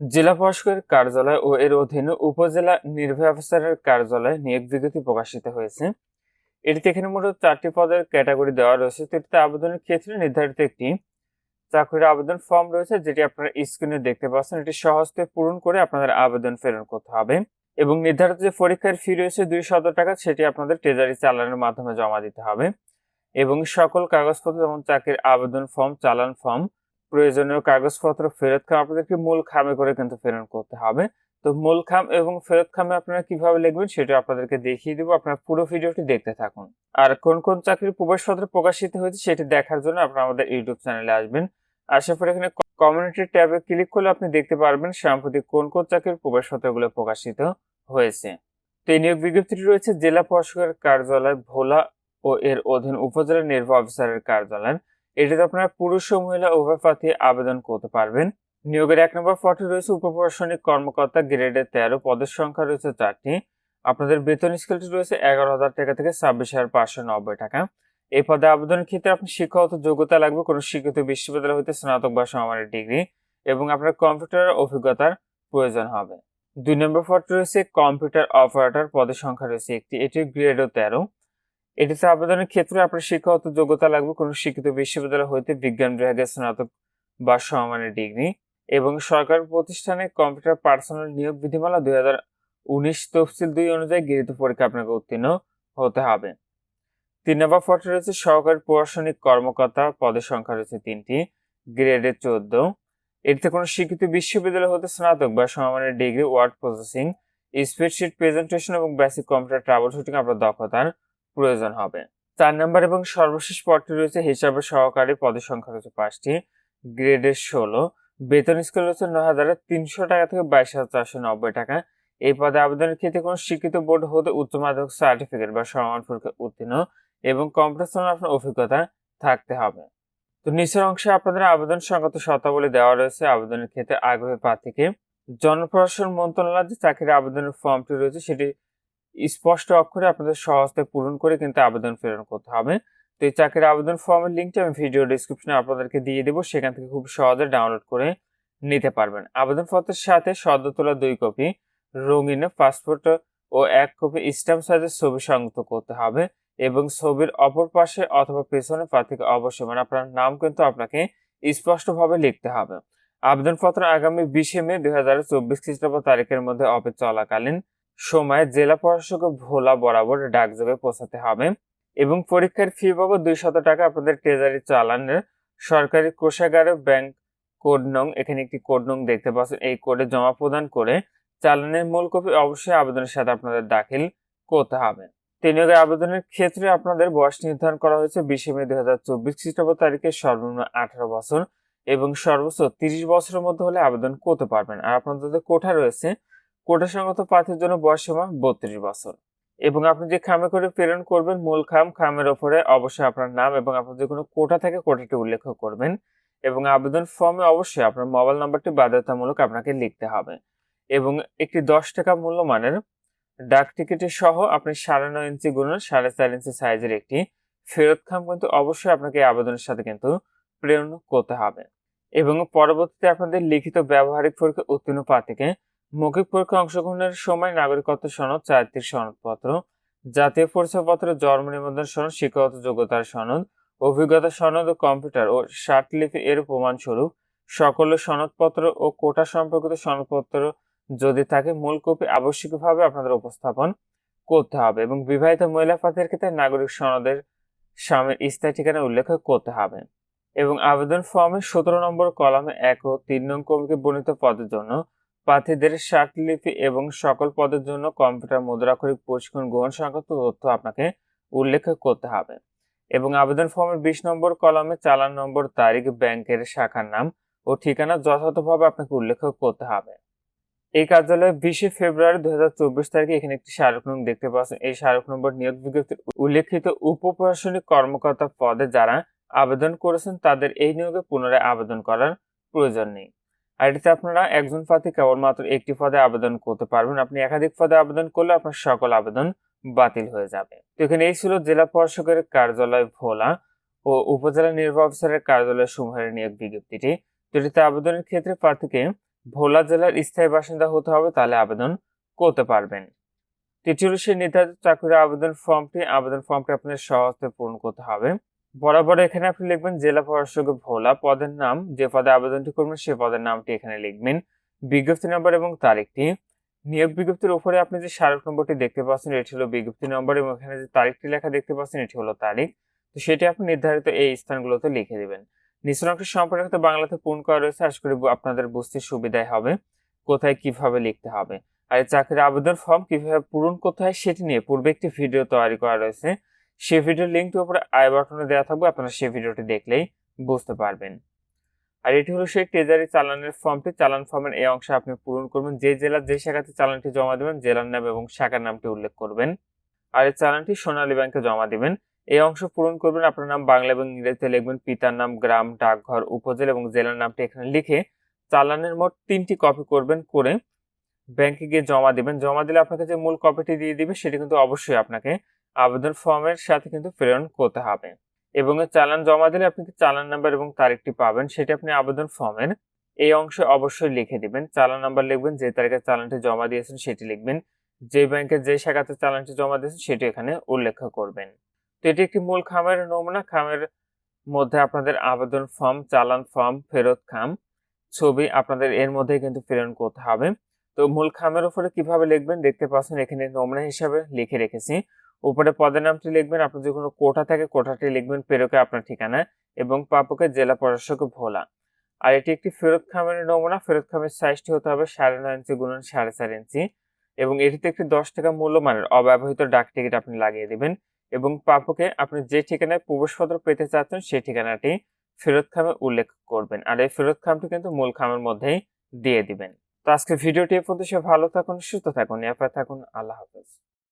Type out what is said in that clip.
জেলা প্রশাসকের কার্যালয় ও এর অধীনে উপজেলা নির্বাহী অফিসারের কার্যালয়ে নিয়োগ বিজ্ঞপ্তি প্রকাশিত হয়েছে। এটিতে এখানে মোট চারটি পদের ক্যাটাগরি দেওয়া রয়েছে। তো এটিতে আবেদনের ক্ষেত্রে নির্ধারিত একটি চাকরির আবেদন ফর্ম রয়েছে, যেটি আপনারা স্ক্রিনে দেখতে পাচ্ছেন। এটি সহজতে পূরণ করে আপনাদের আবেদন প্রেরণ করতে হবে এবং নির্ধারিত যে পরীক্ষার ফি রয়েছে দুই শত টাকা, সেটি আপনাদের ট্রেজারি চালানের মাধ্যমে জমা দিতে হবে এবং সকল কাগজপত্র যেমন চাকরির আবেদন ফর্ম, চালান ফর্ম প্রয়োজনীয় কাগজপত্র, ফেরত খাম, আপনাদেরকে মূল খামে করে কিন্তু প্রেরণ করতে হবে। তো মূল খাম এবং ফেরত খামে আপনারা কীভাবে লিখবেন সেটা আপনাদেরকে দেখিয়ে দেবো। আপনারা পুরো ভিডিওটি দেখতে থাকুন। আর কোন কোন চাকরির প্রবেশপত্র প্রকাশিত হয়েছে সেটি দেখার জন্য আপনারা আমাদের ইউটিউব চ্যানেলে আসবেন। আসার পর এখানে কমিউনিটি ট্যাবে ক্লিক করলে আপনি দেখতে পারবেন সাম্প্রতিক কোন কোন চাকরির প্রবেশপত্রগুলো প্রকাশিত হয়েছে। তো এই নিয়োগ বিজ্ঞপ্তিটি রয়েছে, জেলা প্রশাসকের কার্যালয়, ভোলা ও এর অধীন উপজেলা নির্বাহী অফিসারের কার্যালয়। এটিতে আপনারা পুরুষ ও মহিলা উভয় প্রার্থী আবেদন করতে পারবেন। নিয়োগের এক নম্বর পদে রয়েছে উপপ্রশাসনিক কর্মকর্তা গ্রেডে তেরো, পদের সংখ্যা রয়েছে চারটি। আপনাদের বেতন স্কেলটি রয়েছে এগারো হাজার টাকা থেকে ছাব্বিশ হাজার পাঁচশো নব্বই টাকা। এই পদে আবেদনের ক্ষেত্রে আপনার শিক্ষাগত যোগ্যতা লাগবে, কোনো শিক্ষিত বিশ্ববিদ্যালয় হতে স্নাতক বা সমানের ডিগ্রি এবং আপনার কম্পিউটার অভিজ্ঞতার প্রয়োজন হবে। দুই নম্বর পদ রয়েছে কম্পিউটার অপারেটর, পদের সংখ্যা রয়েছে একটি এটি গ্রেডও তেরো। এটিতে আবেদনের ক্ষেত্রে আপনার শিক্ষাগত যোগ্যতা লাগবে। কোনো শিক্ষিত বিশ্ববিদ্যালয় হইতে বিজ্ঞান বিভাগে স্নাতক বা সমমানের ডিগ্রি এবং সরকার প্রতিষ্ঠানে কম্পিউটার পার্সোনাল নিয়োগ বিধিমালা দুই হাজার উনিশ তফসিল দুই অনুযায়ী গৃহীত পরীক্ষা আপনাকে উত্তীর্ণ হতে হবে। তিন নম্বর পদে রয়েছে সহকারী প্রশাসনিক কর্মকর্তা, পদের সংখ্যা রয়েছে তিনটি, গ্রেডে চোদ্দ। এটিতে কোনো শিক্ষিত বিশ্ববিদ্যালয় হতে স্নাতক বা সমমানের degree, word processing, spreadsheet presentation এবং বেসিক কম্পিউটার ট্রাবল শুটিং আপনার দক্ষতার প্রয়োজন হবে। চার নম্বর এবং সর্বশেষ পদটি রয়েছে হিসাবে সহকারী পদের সংখ্যা রয়েছে পাঁচটি। গ্রেডের ষোলো। বেতন স্কেল রয়েছে নয় হাজার তিনশো টাকা থেকে বাইশ হাজার চারশো নব্বই টাকা। এই পদে আবেদনের ক্ষেত্রে কোনো শিক্ষিত বোর্ড হতে উচ্চ মাধ্যমিক সার্টিফিকেট বা সমান পরীক্ষা উত্তীর্ণ এবং কম্পিউটার আপনার অভিজ্ঞতা থাকতে হবে। তো নিচের অংশে আপনাদের আবেদন সংগত শর্তাবলী দেওয়া রয়েছে। আবেদনের ক্ষেত্রে আগ্রহী প্রার্থীকে জনপ্রশাসন মন্ত্রণালয় যে চাকরির আবেদনের ফর্মটি রয়েছে সেটি স্পষ্ট অক্ষরে আপনাদের সহজতে পূরণ করে কিন্তু আবেদন প্রেরণ করতে হবে। তো এই চাকরির আবেদন ফর্মের লিঙ্কটি আমি ভিডিও ডিসক্রিপশনে আপনাদেরকে দিয়ে দেবো। সেখান থেকে খুব সহজে ডাউনলোড করে নিতে পারবেন। আবেদনপত্রের সাথে সদ্য তোলা দুই কপি রঙিন পাসপোর্ট ও এক কপি স্ট্যাম্প সাইজের ছবি সংযুক্ত করতে হবে এবং ছবির অপর পাশে অথবা পেছনে প্রার্থীকে অবশ্যই মানে আপনার নাম কিন্তু আপনাকে স্পষ্টভাবে লিখতে হবে। আবেদনপত্র আগামী বিশে মে দুই হাজার চব্বিশ খ্রিস্টাব্দ তারিখের মধ্যে অফিস চলাকালীন সময় জেলা প্রশাসক ভোলা বরাবর ডাকযোগে পৌঁছাতে হবে এবং পরীক্ষার ফি বাবদ দুই শত টাকা আপনাদের ট্রেজারি চালানের সরকারি কোষাগারে ব্যাংক কোড নং, এখানে একটি কোড নং দেখতে পাচ্ছেন। এই কোডে জমা প্রদান করে চালানের মূল কপি অবশ্যই আবেদনের সাথে আপনাদের দাখিল করতে হবে। নিয়োগের আবেদনের ক্ষেত্রে আপনাদের বয়স নির্ধারণ করা হয়েছে বিশে মে দুই হাজার চব্বিশ খ্রিস্টাব্দ তারিখে সর্বনিম্ন আঠারো বছর এবং সর্বোচ্চ তিরিশ বছরের মধ্যে হলে আবেদন করতে পারবেন। আর আপনাদের কোঠা রয়েছে কোটা সংগত প্রার্থীর জন্য বয়স সীমা বত্রিশ বছর। এবং আপনি যে খামে করে প্রেরণ করবেন, মূল খাম, খামের ওপরে অবশ্যই আপনার নাম এবং আপনার যে কোনো কোটা থেকে কোটাটি উল্লেখ করবেন এবং আবেদন ফর্মে অবশ্যই আপনার মোবাইল নাম্বারটি বাধ্যতামূলক আপনাকে লিখতে হবে এবং একটি দশ টাকা মূল্যমানের ডাক টিকিটের সহ আপনি সাড়ে নয় ইঞ্চি গুণন সাড়ে চার ইঞ্চি সাইজের একটি ফেরত খাম কিন্তু অবশ্যই আপনাকে আবেদনের সাথে কিন্তু প্রেরণ করতে হবে। এবং পরবর্তীতে আপনাদের লিখিত ব্যবহারিক পরীক্ষা উত্তীর্ণ প্রার্থীকে মৌখিক পরীক্ষা অংশগ্রহণের সময় নাগরিকত্ব সনদ, চারিত্রিক সনদপত্র, জাতীয় পরিচয়পত্র, জন্ম নিবন্ধন সনদ, শিক্ষাগত যোগ্যতার সনদ, অভিজ্ঞতা সনদ ও কম্পিউটার ও লিপি এর প্রমাণস্বরূপ সকল সনদপত্র ও কোটা সম্পর্কিত সনদপত্র যদি থাকে, মূল কপি আবশ্যিকভাবে আপনাদের উপস্থাপন করতে হবে এবং বিবাহিত মহিলা প্রার্থীর ক্ষেত্রে নাগরিক সনদের স্বামীর স্থায়ী ঠিকানা উল্লেখ করতে হবে এবং আবেদন ফর্মে সতেরো নম্বর কলামে এক ও তিন নং কমিকে বর্ণিত পদের জন্য প্রার্থীদের লিপি এবং সকল পদের জন্য কম্পিউটার মুদ্রাক্ষরিক প্রশিক্ষণ গ্রহণ সংক্রান্ত তথ্য আপনাকে উল্লেখ করতে হবে। এবং আবেদন ফর্মের বিশ নম্বর কলমে চালান নম্বর, তারিখ, ব্যাংকের শাখার নাম ও ঠিকানা যথাযথভাবে আপনাকে উল্লেখ করতে হবে। এই কার্যালয়ে বিশে ফেব্রুয়ারি দুই হাজার চব্বিশ তারিখে এখানে একটি স্মারক নং দেখতে পাচ্ছেন। এই স্মারক নম্বর নিয়োগ বিজ্ঞপ্তির উল্লেখিত উপ প্রশাসনিক কর্মকর্তা পদে যারা আবেদন করেছেন, তাদের এই নিয়োগে পুনরায় আবেদন করার প্রয়োজন নেই। আর এটাতে আপনারা একজন প্রার্থী কেবলমাত্র একটি পদে আবেদন করতে পারবেন। আপনি একাধিক পদে আবেদন করলে আপনার সকল আবেদন বাতিল হয়ে যাবে। তো এখানে এই ছিল জেলা প্রশাসকের কার্যালয় ভোলা ও উপজেলা নির্বাহী অফিসারের কার্যালয় সমূহের নিয়োগ বিজ্ঞপ্তিটি। যেটিতে আবেদনের ক্ষেত্রে প্রার্থীকে ভোলা জেলার স্থায়ী বাসিন্দা হতে হবে, তাহলে আবেদন করতে পারবেন। তৃতীয় নির্ধারিত চাকরির আবেদন ফর্মটি আবেদন ফর্মটি আপনাদের সহজে পূরণ করতে হবে। বরাবর এখানে আপনি লিখবেন জেলা প্রশাসক ভোলা, পদের নাম, যে পদে আবেদনটি করবেন সে পদের নামটি এখানে লিখবেন, বিজ্ঞপ্তি নম্বর এবং তারিখটি। নিয়োগ বিজ্ঞপ্তির উপরে আপনি যে স্মারক নম্বরটি দেখতে পাচ্ছেন, এটি হলো বিজ্ঞপ্তি নম্বর এবং এখানে যে তারিখটি লেখা দেখতে পাচ্ছেন, এটি হলো তারিখ। তো সেটি আপনি নির্ধারিত এই স্থানগুলোতে লিখে দেবেন। নিচের অংশ সম্পর্কিত বাংলাতে পূর্ণ করা রয়েছে, আশা করি আপনাদের বুঝতে সুবিধাই হবে, কোথায় কীভাবে লিখতে হবে। আর চাকরির আবেদন ফর্ম কীভাবে পূরণ করতে হয়, সেটি নিয়ে পূর্বে একটি ভিডিও তৈরি করা রয়েছে। সেই ভিডিওর লিঙ্কটি উপরে আই বাটনে দেওয়া থাকবে, আপনারা সেই ভিডিওটি দেখলেই বুঝতে পারবেন। আর এটি হলো সেই ট্রেজারি চালানের ফর্মটি চালান ফর্মের এই অংশে আপনি পূরণ করবেন। যে জেলার যে শাখাতে চালানটি জমা দেবেন, জেলার নাম এবং শাখার নামটি উল্লেখ করবেন। আর এই চালানটি সোনালী ব্যাংকে জমা দিবেন। এই অংশ পূরণ করবেন, আপনার নাম বাংলা এবং ইংরেজিতে লিখবেন, পিতার নাম, গ্রাম, ডাকঘর, উপজেলা এবং জেলার নামটি এখানে লিখে চালানের মোট তিনটি কপি করবেন, করে ব্যাংকে গিয়ে জমা দিবেন। জমা দিলে আপনাকে যে মূল কপিটি দিয়ে দিবে, সেটি কিন্তু অবশ্যই আপনাকে আবেদন ফর্মের সাথে কিন্তু প্রেরণ করতে হবে। এবং চালান জমা দিলে আপনি চালান নাম্বার এবং তারিখটি পাবেন, সেটি আপনি আবেদন ফর্মের এই অংশে অবশ্যই লিখে দিবেন। চালান নাম্বার লিখবেন, যে তারিখে চালানটি জমা দিয়েছেন সেটি লিখবেন। যে ব্যাংকে যে শাখাতে চালানটি জমা দিয়েছেন সেটি এখানে উল্লেখ করবেন। তো এটি একটি মূল খামের নমুনা। খামের মধ্যে আপনাদের আবেদন ফর্ম, চালান ফর্ম, ফেরত খাম ছবি আপনাদের এর মধ্যে কিন্তু প্রেরণ করতে হবে। তো মূল খামের উপরে কীভাবে লিখবেন দেখতে পাচ্ছেন, এখানে নমুনা হিসাবে লিখে রেখেছি। উপরে পদের নামটি লিখবেন, আপনার যে কোনো কোটা থাকে কোটাটি লিখবেন প্রেরকে আপনার ঠিকানা এবং প্রাপকের জেলা প্রশাসক ভোলা। আর এটি একটি ফেরত খামের নমুনা, ফেরত খামের সাইজটি হতে হবে সাড়ে নয় ইঞ্চি গুণন সাড়ে চার ইঞ্চি এবং এটিতে একটি দশ টাকা মূল্যমানের অব্যবহৃত ডাক টিকিট আপনি লাগিয়ে দিবেন এবং প্রাপকে আপনি যে ঠিকানায় প্রবেশপত্র পেতে চাচ্ছেন, সেই ঠিকানাটি ফেরত খামে উল্লেখ করবেন। আর এই ফেরত খামটি কিন্তু মূল খামের মধ্যেই দিয়ে দিবেন। তো আজকে ভিডিওটি এ পর্যন্ত ভালো থাকুন, সুস্থ থাকুন এরপর থাকুন, আল্লাহ হাফেজ।